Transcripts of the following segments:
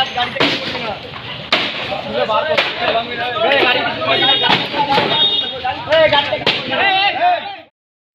आप गाड़ी पे मुझे बाहर गाड़ी गाड़ी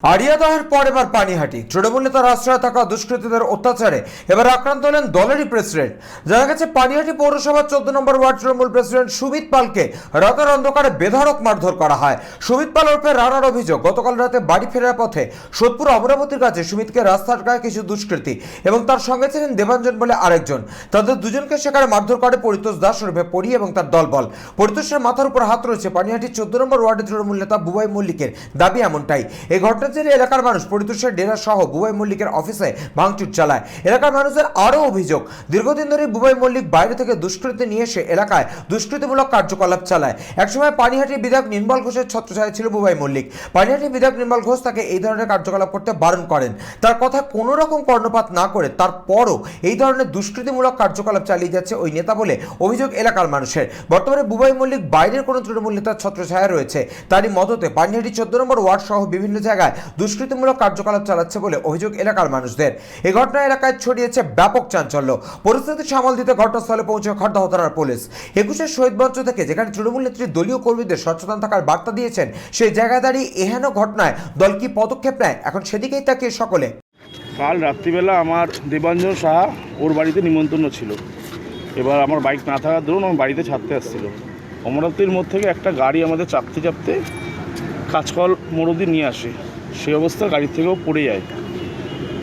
আরিয়াদহের পর এবার পানিহাটি। তৃণমূল নেতার আশ্রয় থাকা দুষ্কৃতীদের অত্যাচারে এবার আক্রান্ত হলেন দলেরই প্রেসিডেন্ট। জানা গেছে, পানিহাটি পৌরসভার চোদ্দ নম্বর ওয়ার্ড তৃণমূল প্রেসিডেন্ট সুমিত পালকে রাতের অন্ধকারে বেধড়ক মারধর করা হয়। সুমিত পাল ওরফে রানার অভিযোগ, গতকাল রাতে বাড়ি ফেরার পথে সোদপুর অমরাবতীর কাছে সুমিতকে রাস্তার গায়ে কিছু দুষ্কৃতী এবং তার সঙ্গে ছিলেন দেবাঞ্জন বলে আরেকজন। তাদের দুজনকে সেখানে মারধর করে পরিতোষ দাস ওরফে পরি এবং তার দলবল। পরিতোষের মাথার উপর হাত রয়েছে পানিহাটি চোদ্দ নম্বর ওয়ার্ডের তৃণমূল নেতা বুবাই মল্লিকের। দাবি এমনটাই। এই জেরে এলাকার মানুষ, পরিতোষের ডেরা সহ বুবাই মল্লিকের অফিসে ভাঙচুর চালায়। এলাকার মানুষের আরও অভিযোগ, দীর্ঘদিন ধরে বুবাই মল্লিক বাইরে থেকে দুষ্কৃতি নিয়ে এসে এলাকায় দুষ্কৃতিমূলক কার্যকলাপ চালায়। একসময় পানিহাটির বিধায়ক নির্মল ঘোষের ছত্রছায়া ছিল বুবাই মল্লিক। পানিহাটির বিধায়ক নির্মল ঘোষ তাকে এই ধরনের কার্যকলাপ করতে বারণ করেন। তার কথা কোনো রকম কর্ণপাত না করে তারপরও এই ধরনের দুষ্কৃতিমূলক কার্যকলাপ চালিয়ে যাচ্ছে ওই নেতা বলে অভিযোগ এলাকার মানুষের। বর্তমানে বুবাই মল্লিক বাইরের কোনো তৃণমূল নেতার ছত্রছায়া রয়েছে। তারই মদতে পানিহাটি চোদ্দ নম্বর ওয়ার্ড সহ বিভিন্ন জায়গায় দুষ্কৃতিমূলক কার্যকলাপ চালাচ্ছে বলে অভিযোগ এলাকার মানুষদের। এই ঘটনা এলাকায় ছড়িয়েছে ব্যাপক চাঞ্চল্য। পরিস্থিতি সামাল দিতে ঘটনাস্থলে পৌঁছে খড়দহ থানার পুলিশ। একুশের শহীদ মঞ্চ থেকে যেখানে তৃণমূল নেত্রী দলীয় কর্মীদের সচেতন থাকার বার্তা দিয়েছেন, সেই জায়গায় দাঁড়িয়ে এহেন ঘটনায় দল কি পদক্ষেপ নেয়? এখন সেদিকেই তাকিয়ে সকলে। কাল রাত্রিবেলা আমার দেবাঞ্জন সাহা ওর বাড়িতে নিমন্ত্রণ ছিল। এবার আমার বাইক না থাকার দরুন আমার বাড়িতে ছাড়তে আসছিল। অমরাবতীর মধ্যে থেকে একটা গাড়ি আমাদের চাপতে চাপতে কাঁচকল মোড়দি নিয়ে আসে। সেই অবস্থা গাড়ি থেকেও পড়ে যায়।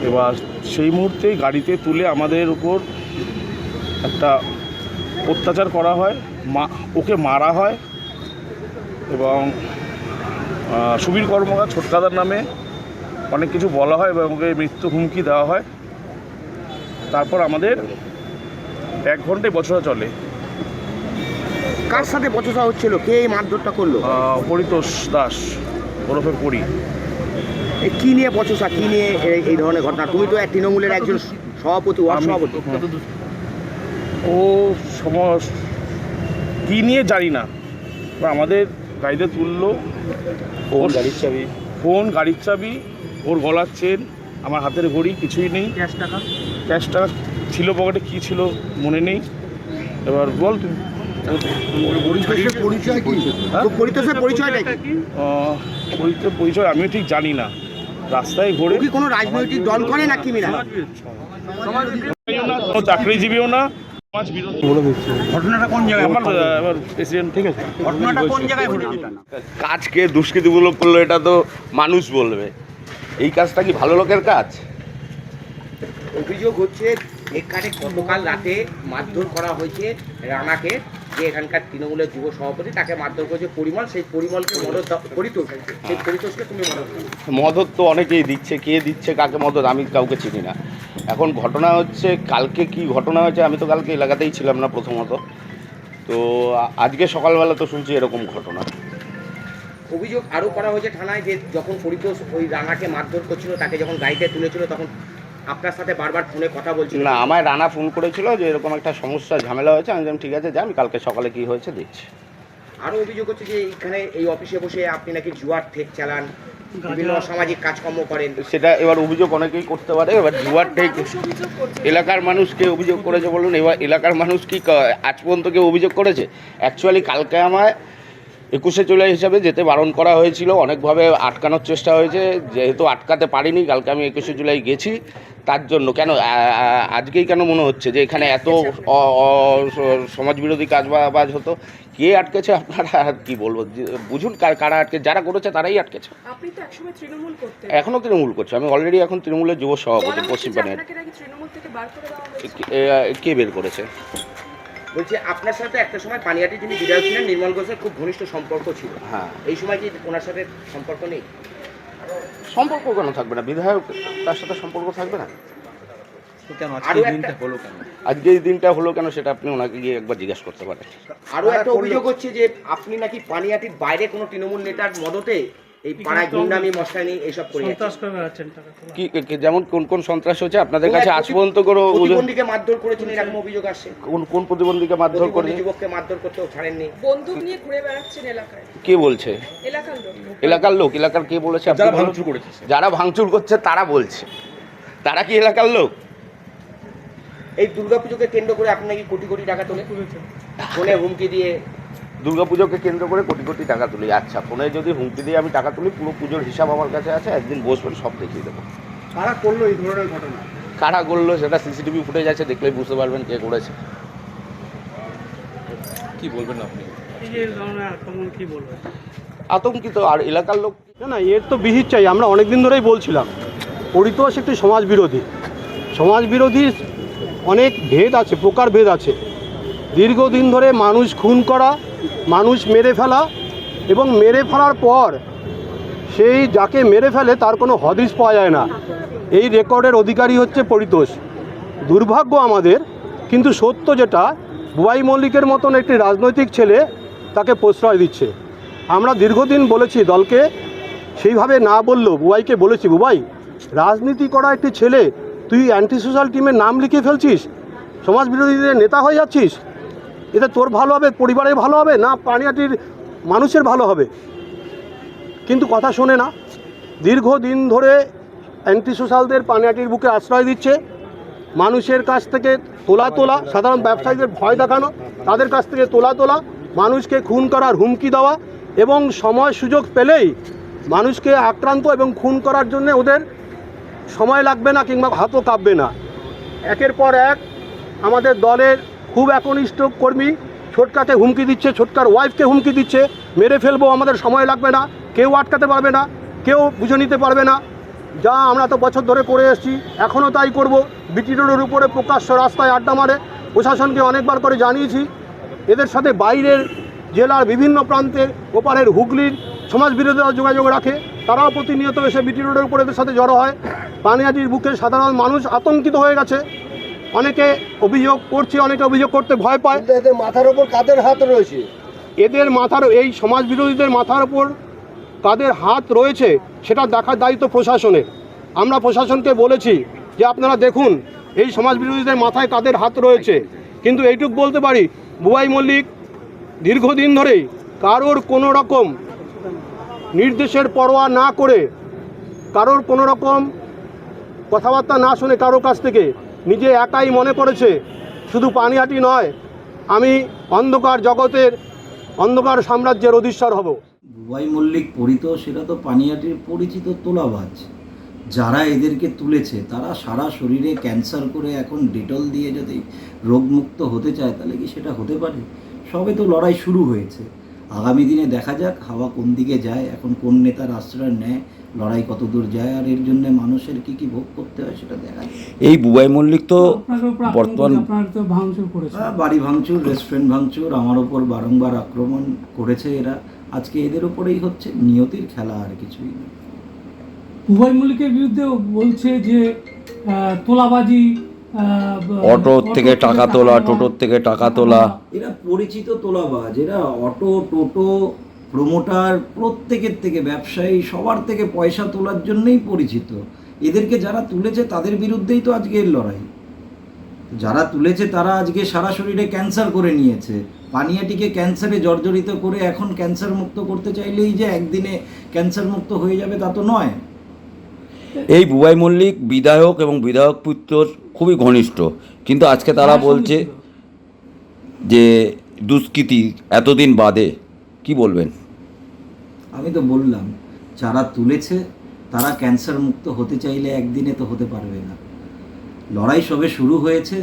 এবার সেই মুহূর্তে গাড়িতে তুলে আমাদের উপর একটা অত্যাচার করা হয় মা ওকে মারা হয় এবং সুবীর কর্মকার ছোটকাদার নামে অনেক কিছু বলা হয় এবং ওকে মৃত্যু হুমকি দেওয়া হয়। তারপর আমাদের এক ঘন্টায় বছরা চলে। কার সাথে বচসা হচ্ছিল? কে এই মারধরটা করল? পরিতোষ দাস ওরফে পরি। এ কি নিয়ে বচসা কি নিয়ে এই- এই ধরনের ঘটনা? তুমি তো এক তৃণমূলের একজন সভাপতি ওয়ার্ড সভাপতি। ও সম কী নিয়ে জানি না। এবার আমাদের গাড়িতে তুললো। ওর গাড়ির চাবি। ফোন গাড়ির চাবি। ওর গলার চেন। আমার হাতের ঘড়ি কিছুই নেই। ক্যাশ টাকা? ক্যাশ টাকা ছিল পকেটে কী ছিল মনে নেই। এবার বল তুই পরিচয় কি? তো পরিতোষের পরিচয়টা কি? পরিচয় পরিচয় আমিও ঠিক জানি না। রাস্তায় ঘুরে কি কোনো রাজনৈতিক দল করে না কোনো চাকরিজীবীও না সমাজ বিরোধী। ঘটনাটা কোন জায়গায় আমার এবার প্রেসিডেন্ট ঠিক আছে। ঘটনাটা কোন জায়গায় ঘটেছে? কাজকে দুষ্কৃতিমূলক করল এটা তো মানুষ বলবে। এই কাজটা কি ভালো লোকের কাজ? অভিযোগ হচ্ছে এখানে গতকাল রাতে মারধর করা হয়েছে রানাকে। যে এখানকার তৃণমূলের যুব সভাপতি তাকে মারধর করেছে পরিমল সেই পরিমলকে মদত পরিতোষ সেই পরিতোষকে তুমি মদত মদত তো অনেকেই দিচ্ছে কে দিচ্ছে কাকে মদত আমি কাউকে চিনি না। এখন ঘটনা হচ্ছে কালকে কি ঘটনা হয়েছে আমি তো কালকে এলাকাতেই ছিলাম না প্রথমত। তো আজকে সকালবেলা তো শুনছি এরকম ঘটনা। অভিযোগ আরও করা হয়েছে থানায় যে যখন পরিতোষ ওই রানাকে মারধর করছিল তাকে যখন গাড়িতে তুলেছিল তখন আপনার সাথে বারবার ফোনে কথা বলছিল। না আমায় রানা ফোন করেছিল যে এরকম একটা সমস্যা ঝামেলা হয়েছে। আমি বললাম, ঠিক আছে যা আমি কালকে সকালে কি হয়েছে দেখছি। আরও অভিযোগ হচ্ছে যে এখানে এই অফিসে বসে আপনি নাকি জুয়ার ঠেক চালান বিভিন্ন সামাজিক কাজকর্ম করেন। সেটা এবার অভিযোগ অনেকেই করতে পারে এবার জুয়ার ঠিক এলাকার মানুষকে অভিযোগ করেছে বলুন? এবার এলাকার মানুষ কি আজ পর্যন্ত কেউ অভিযোগ করেছে? অ্যাকচুয়ালি কালকে আমায় একুশে জুলাই হিসাবে যেতে বারণ করা হয়েছিল অনেকভাবে আটকানোর চেষ্টা হয়েছে যেহেতু আটকাতে পারিনি কালকে আমি একুশে জুলাই গেছি তার জন্য। কেন আজকেই কেন মনে হচ্ছে যে এখানে এত অ- সমাজবিরোধী কাজ বাজ হতো? কে আটকেছে আপনারা? আর কি বলব? বুঝুন কারা আটকে যারা করেছে তারাই আটকেছে। এখনও তৃণমূল করছে আমি অলরেডি এখন তৃণমূলের যুব সভাপতি বলা হচ্ছে পশ্চিম যে পানিহাটি আপনাকে নাকি তৃণমূল থেকে বার করে দেওয়া হয়েছে। কে- এ, কে বের করেছে? বলছে আপনার সাথে একটা সময় পানিয়াটি যিনি বিধায়ক ছিলেন নির্মল ঘোষের খুব ঘনিষ্ঠ সম্পর্ক ছিল। হ্যাঁ। এই সময় কি ওনার সাথে সম্পর্ক নেই? সম্পর্ক কেন থাকবে না? বিধায়ক তার সাথে সম্পর্ক থাকবে না? একটা আজকে এই দিনটা হলো কেন সেটা আপনি ওনাকে গিয়ে একবার জিজ্ঞাসা করতে পারেন। আরও একটা অভিযোগ হচ্ছে যে আপনি নাকি পানিয়াটির বাইরে কোনো তৃণমূল নেতার মদতে এই পাড়ায় গুন্ডামি করে। কি কি- যেমন কোন কোন সন্ত্রাস হচ্ছে আপনাদের কাছে আজ পর্যন্ত কোনো অভিযোগ- প্রতিবন্ধীকে মারধর করেছেন এরকম অভিযোগ আসছে। কোন কোন প্রতিবন্ধীকে মারধর করে প্রতিবন্ধী যুবককে মারধর করতেও ছাড়েননি। বন্দুক নিয়ে ঘুরে বেড়াচ্ছেন এলাকায়। কে বলছে? এলাকার লোক। এলাকার লোক এলাকার কে বলেছে? যারা ভাঙচুর করেছে যারা ভাঙচুর করছে তারা বলছে। তারা কি এলাকার লোক? এই দুর্গাপুজোকে কেন্দ্র করে আপনি নাকি কোটি কোটি টাকা তোলে ফোনে হুমকি দিয়ে দুর্গাপুজোকে কেন্দ্র করে কোটি কোটি টাকা তুলি। আচ্ছা ফোনে যদি হুমকি দিয়ে আমি টাকা তুলি পুরো পুজোর হিসাব আমার কাছে আছে একদিন বসবেন সব দেখিয়ে দেবো। কারা করল এই ধরনের ঘটনা? কারা করল সেটা সিসিটিভি ফুটেজ আছে দেখলেই বুঝতে পারবেন কে করেছে। কি বলবেন আপনি? আতঙ্কিত আর এলাকার লোক না না এর তো বিহিত চাই আমরা অনেক দিন ধরেই বলছিলাম। পরিতোষ একটি সমাজ বিরোধী সমাজ বিরোধী অনেক ভেদ আছে প্রকার ভেদ আছে। দীর্ঘদিন ধরে মানুষ খুন করা মানুষ মেরে ফেলা এবং মেরে ফেলার পর সেই যাকে মেরে ফেলে তার কোনো হদিস পাওয়া যায় না। এই রেকর্ডের অধিকারী হচ্ছে পরিতোষ। দুর্ভাগ্য আমাদের, কিন্তু সত্য যেটা, বুয়াই মল্লিকের মতন একটি রাজনৈতিক ছেলে তাকে প্রশ্রয় দিচ্ছে। আমরা দীর্ঘদিন বলেছি দলকে, সেইভাবে না বললেও বুবাইকে বলেছি, বুবাই, রাজনীতি করা একটি ছেলে, তুই অ্যান্টি সোশ্যাল টিমের নাম লিখে ফেলছিস? সমাজ বিরোধীদের নেতা হয়ে যাচ্ছিস? এতে তোর ভালো হবে, পরিবারের ভালো হবে, না পানিয়াটির মানুষের ভালো হবে? কিন্তু কথা শোনে না। দীর্ঘদিন ধরে অ্যান্টি সোশ্যালদের পানিয়াটির বুকে আশ্রয় দিচ্ছে। মানুষের কাছ থেকে তোলা তোলা, সাধারণ ব্যবসায়ীদের ভয় দেখানো, তাদের কাছ থেকে তোলা তোলা, মানুষকে খুন করার হুমকি দেওয়া এবং সময় সুযোগ পেলেই মানুষকে আক্রান্ত এবং খুন করার জন্য ওদের সময় লাগবে না কিংবা হাতও কাঁপবে না। একের পর এক আমাদের দলের খুব একনিষ্ঠ কর্মী, ছোটকাকে হুমকি দিচ্ছে, ছোটকার ওয়াইফকে হুমকি দিচ্ছে, মেরে ফেলব, আমাদের সময় লাগবে না, কেউ আটকাতে পারবে না, কেউ বুঝে নিতে পারবে না। যা আমরা তো বছর ধরে করে এসেছি এখনও তাই করব। বিটি রোডের উপরে প্রকাশ্য রাস্তায় আড্ডা মারে, প্রশাসনকে অনেকবার করে জানিয়েছি। এদের সাথে বাইরের জেলার বিভিন্ন প্রান্তের ওপারের হুগলির সমাজ বিরোধীরা যোগাযোগ রাখে, তারাও প্রতিনিয়ত এসে বিটি রোডের উপরে এদের সাথে জড়ো হয়। পানিয়াটির বুকে সাধারণ মানুষ আতঙ্কিত হয়ে গেছে। অনেকে অভিযোগ করছে অনেকে অভিযোগ করতে ভয় পায়। এদের মাথার ওপর কাদের হাত রয়েছে? এদের মাথার এই সমাজ বিরোধীদের মাথার ওপর কাদের হাত রয়েছে সেটা দেখার দায়িত্ব প্রশাসনের আমরা প্রশাসনকে বলেছি যে আপনারা দেখুন এই সমাজ বিরোধীদের মাথায় কাদের হাত রয়েছে। কিন্তু এইটুক বলতে পারি বুবাই মল্লিক দীর্ঘদিন ধরেই কারোর কোনো রকম নির্দেশের পরোয়া না করে কারোর কোনো রকম কথাবার্তা না শুনে কারোর কাছ থেকে নিজে একাই মনে করেছে শুধু পানিহাটি নয়, আমি অন্ধকার জগতের, অন্ধকার সাম্রাজ্যের অধীশ্বর হব। বুবাই মল্লিক পরিত, সেটা তো পানিয়াটির পরিচিত তোলাবাজ। যারা এদেরকে তুলেছে, তারা সারা শরীরে ক্যান্সার করে এখন ডেটল দিয়ে যদি রোগমুক্ত হতে চায়, তাহলে কি সেটা হতে পারে? সবে তো লড়াই শুরু হয়েছে। আগামী দিনে দেখা যাক, হাওয়া কোন দিকে যায়, এখন কোন নেতার আশ্রয় নেয় লড়াই কত দূর যায় আর এর জন্য মানুষের কি কি ভোগ করতে হয় সেটা দেখা এই বুবাই মল্লিক তো বর্তমান হ্যাঁ, বাড়ি ভাঙচুর রেস্টুরেন্ট ভাঙচুর আমার ওপর বারংবার আক্রমণ করেছে এরা। আজকে এদের ওপরেই হচ্ছে নিয়তির খেলা আর কিছুই না। উভয় মল্লিকের বিরুদ্ধে বলছে যে তোলাবাজি অটো থেকে টাকা তোলা। টোটোর থেকে টাকা তোলা। এরা পরিচিত তোলাবাজ এরা অটো টোটো প্রমোটার প্রত্যেকের থেকে ব্যবসায়ী সবার থেকে পয়সা তোলার জন্যই পরিচিত। এদেরকে যারা তুলেছে তাদের বিরুদ্ধেই তো আজকে এর লড়াই। যারা তুলেছে তারা আজকে সারা শরীরে ক্যান্সার করে নিয়েছে। পানিয়াটিকে ক্যান্সারে জর্জরিত করে এখন ক্যান্সার মুক্ত করতে চাইলেই যে একদিনে ক্যান্সার মুক্ত হয়ে যাবে তা তো নয়। এই বুবাই মল্লিক বিধায়ক এবং বিধায়ক পুত্র খুবই ঘনিষ্ঠ। কিন্তু আজকে তারা বলছে যে দুষ্কৃতি এতদিন বাদে কি বলবেন? আমি তো বললাম যারা তুলেছে তারা ক্যান্সার মুক্ত হতে চাইলে একদিনে তো হতে পারবে না। লড়াই সবে শুরু হয়েছে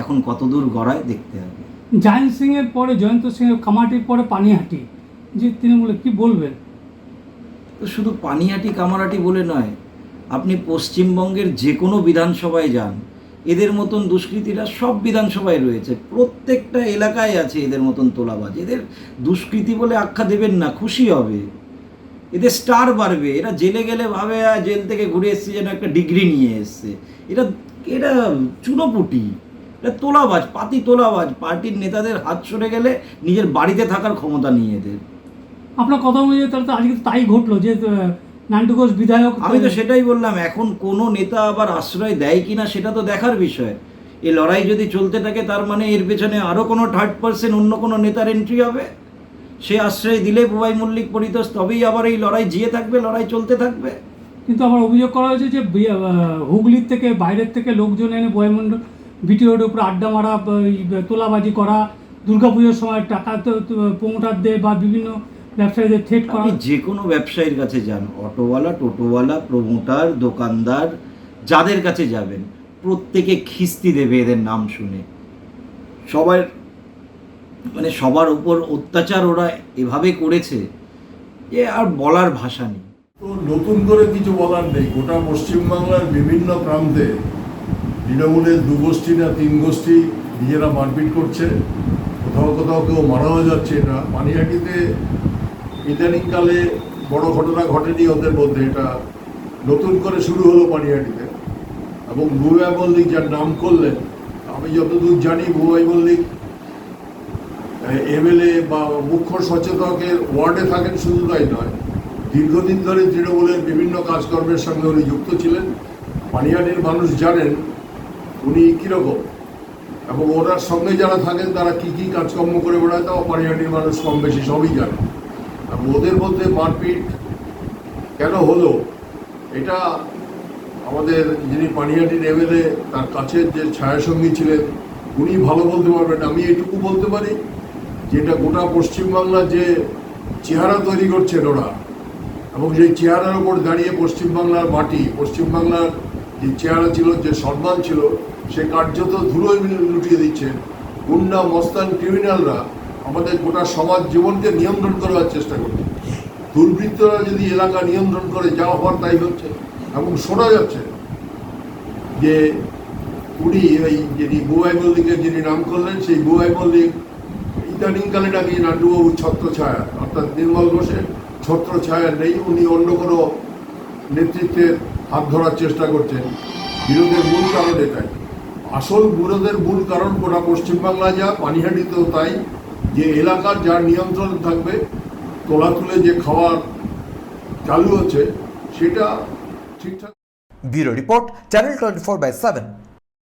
এখন কতদূর গড়ায় দেখতে হবে। জায়ন্ত সিং এর পরে জয়ন্ত সিং এর কামাটির পরে পানিহাটি যে তৃণমূলে কি বলবেন? তো শুধু পানিহাটি কামারাটি বলে নয় আপনি পশ্চিমবঙ্গের যে কোনো বিধানসভায় যান এদের মতন দুষ্কৃতীরা সব বিধানসভায় রয়েছে প্রত্যেকটা এলাকায় আছে এদের মতন তোলাবাজ। এদের দুষ্কৃতি বলে আখ্যা দেবেন না খুশি হবে। এদের স্টার বাড়বে। এরা জেলে গেলে ভাবে "আহ, জেল থেকে ঘুরে এসছে যেন একটা ডিগ্রি নিয়ে এসছে। এটা এটা চুনোপুটি। এটা তোলাবাজ পাতি তোলাবাজ। পার্টির নেতাদের হাত সরে গেলে নিজের বাড়িতে থাকার ক্ষমতা নিয়ে এদের। আপনার কথা অনুযায়ী তাহলে তো আজকে তাই ঘটলো যে নান্টু ঘোষ বিধায়ক আমি তো সেটাই বললাম এখন কোনো নেতা আবার আশ্রয় দেয় কিনা সেটা তো দেখার বিষয়। এই লড়াই যদি চলতে থাকে তার মানে এর পেছনে আরও কোনো থার্ড পার্সেন্ট অন্য কোনো নেতার এন্ট্রি হবে? সে আশ্রয় দিলে বুবাই মল্লিক পরিতোষ তবেই আবার এই লড়াই জিয়ে থাকবে লড়াই চলতে থাকবে। কিন্তু আমার অভিযোগ করা হয়েছে যে হুগলির থেকে বাইরের থেকে লোকজন এনে বয়মন্ডল বিটিওর উপর আড্ডা মারা তোলাবাজি করা দুর্গাপুজোর সময় টাকা প্রমোটারদের বা বিভিন্ন ব্যবসায়ীদের থ্রেট করা। যে কোনো ব্যবসায়ীর কাছে যান অটোওয়ালা টোটোওয়ালা প্রমোটার দোকানদার যাদের কাছে যাবেন প্রত্যেকে খিস্তি দেবে এদের নাম শুনে। সবার মানে সবার উপর অত্যাচার ওরা এভাবে করেছে যে আর বলার ভাষা নেই। তো নতুন করে কিছু বলার নেই। গোটা পশ্চিমবাংলার বিভিন্ন প্রান্তে তৃণমূলের দু গোষ্ঠী না তিন গোষ্ঠী নিজেরা মারপিট করছে। কোথাও কোথাও কেউ মারাও যাচ্ছে এটা পানিহাটিতে ইদানিংকালে বড় ঘটনা ঘটেনি ওদের মধ্যে। এটা নতুন করে শুরু হলো পানিহাটিতে এবং বুবাই মল্লিক যার নাম করলেন, আমি যতদূর জানি বুবাই মল্লিক এমএলএ বা মুখ্য সচেতকের ওয়ার্ডে থাকেন শুধু তাই নয়, দীর্ঘদিন ধরে তৃণমূলের বিভিন্ন কাজকর্মের সঙ্গে উনি যুক্ত ছিলেন। পানিহাটির মানুষ জানেন উনি কীরকম এবং ওনার সঙ্গে যারা থাকেন তারা কি কি কাজকর্ম করে বেড়ায় তাও পানিহাটির মানুষ কম বেশি সবই জানে। এবং ওদের মধ্যে মারপিট কেন হলো, এটা আমাদের যিনি পানিহাটির এমএলএ তার কাছের যে ছায়াসঙ্গী ছিলেন, উনি ভালো বলতে পারবেন, আমি এটুকু বলতে পারি। যেটা গোটা পশ্চিমবাংলার যে চেহারা তৈরি করছেন ওরা এবং সেই চেহারার উপর দাঁড়িয়ে পশ্চিমবাংলার মাটি, পশ্চিমবাংলার যে চেহারা ছিল, যে সম্মান ছিল, সে কার্যত ধুলোয় লুটিয়ে দিচ্ছেন গুন্ডা, মস্তান ক্রিমিনালরা আমাদের গোটা সমাজ জীবনকে নিয়ন্ত্রণ করার চেষ্টা করছে। দুর্বৃত্তরা যদি এলাকা নিয়ন্ত্রণ করে, যা হওয়ার তাই হচ্ছে, এবং শোনা যাচ্ছে যে উনি ওই যিনি বুয়াই মল্লিকের যিনি নাম করলেন, সেই বুয়াই মল্লিক ইদানিংকালে নাকি নান্ডুবাবুর ছত্র ছায়া, অর্থাৎ নির্মল ঘোষের ছত্র ছায়া নেই। উনি অন্য কোনো নেতৃত্বের হাত ধরার চেষ্টা করছেন। বিরোধের মূল কারণ এটাই। আসল বিরোধের মূল কারণ গোটা পশ্চিমবাংলা যা, পানিহাটিতেও তাই। যে এলাকার যার নিয়ন্ত্রণ থাকবে তোলা তুলে যে খাওয়ার চালু হচ্ছে, সেটা ঠিকঠাক bureau report, channel twenty four by seven.